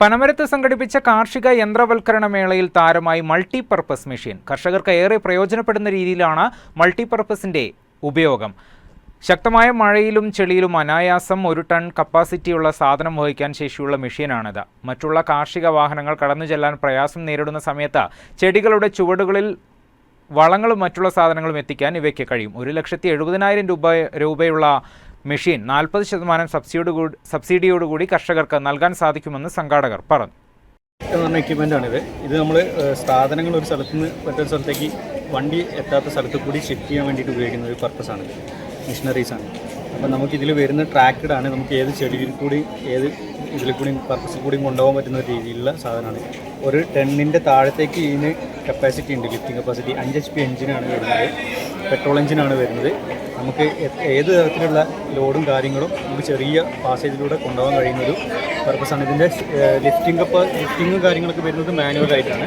പനമരത്ത് സംഘടിപ്പിച്ച കാർഷിക യന്ത്രവൽക്കരണ മേളയിൽ താരമായി മൾട്ടിപർപ്പസ് മെഷീൻ. കർഷകർക്ക് ഏറെ പ്രയോജനപ്പെടുന്ന രീതിയിലാണ് മൾട്ടിപർപ്പസിന്റെ ഉപയോഗം. ശക്തമായ മഴയിലും ചെളിയിലും അനായാസം ഒരു ടൺ കപ്പാസിറ്റിയുള്ള സാധനം വഹിക്കാൻ ശേഷിയുള്ള മെഷീനാണിത്. മറ്റുള്ള കാർഷിക വാഹനങ്ങൾ കടന്നു ചെല്ലാൻ പ്രയാസം നേരിടുന്ന സമയത്ത് ചെടികളുടെ ചുവടുകളിൽ വളങ്ങളും മറ്റുള്ള സാധനങ്ങളും എത്തിക്കാൻ ഇവയ്ക്ക് കഴിയും. ഒരു ലക്ഷത്തി എഴുപതിനായിരം രൂപ രൂപയുള്ള മെഷീൻ നാൽപ്പത് ശതമാനം സബ്സിഡിയോട് കൂടി സബ്സിഡിയോടുകൂടി കർഷകർക്ക് നൽകാൻ സാധിക്കുമെന്ന് സംഘാടകർ പറഞ്ഞു. എന്ന് പറഞ്ഞ എക്യുപ്മെന്റ് ആണിത് ഇത്. നമ്മൾ സാധനങ്ങൾ ഒരു സ്ഥലത്ത് നിന്ന് മറ്റൊരു സ്ഥലത്തേക്ക് വണ്ടി എത്താത്ത സ്ഥലത്ത് കൂടി ഷിഫ്റ്റ് ചെയ്യാൻ വേണ്ടിയിട്ട് ഉപയോഗിക്കുന്ന ഒരു പർപ്പസാണ് ആണ് അപ്പം നമുക്ക് ഇതിൽ വരുന്ന ട്രാക്റ്റഡ് ആണ്. നമുക്ക് ഏത് ചെടിയിൽ കൂടി ഏത് ഇതിൽ കൂടി പർപ്പസിൽ കൂടി കൊണ്ടുപോകാൻ പറ്റുന്ന രീതിയിലുള്ള സാധനമാണ് ഒരു ടെണ്ണിന്റെ താഴത്തേക്ക് ഇതിന് കപ്പാസിറ്റി ഉണ്ട് ലിഫ്റ്റിംഗ് കപ്പാസിറ്റി അഞ്ച് എച്ച് പി എഞ്ചിനാണ് വരുന്നത്. പെട്രോൾ എഞ്ചിനാണ് വരുന്നത്. നമുക്ക് ഏത് തരത്തിലുള്ള ലോഡും കാര്യങ്ങളും നമുക്ക് ചെറിയ പാസേജിലൂടെ കൊണ്ടുപോകാൻ കഴിയുന്ന ഒരു പർപ്പസാണ് ഇതിന്റെ ലിഫ്റ്റിംഗ് അപ്പോൾ ലിഫ്റ്റിങ്ങും കാര്യങ്ങളൊക്കെ വരുന്നത് മാനുവൽ ആയിട്ടാണ്.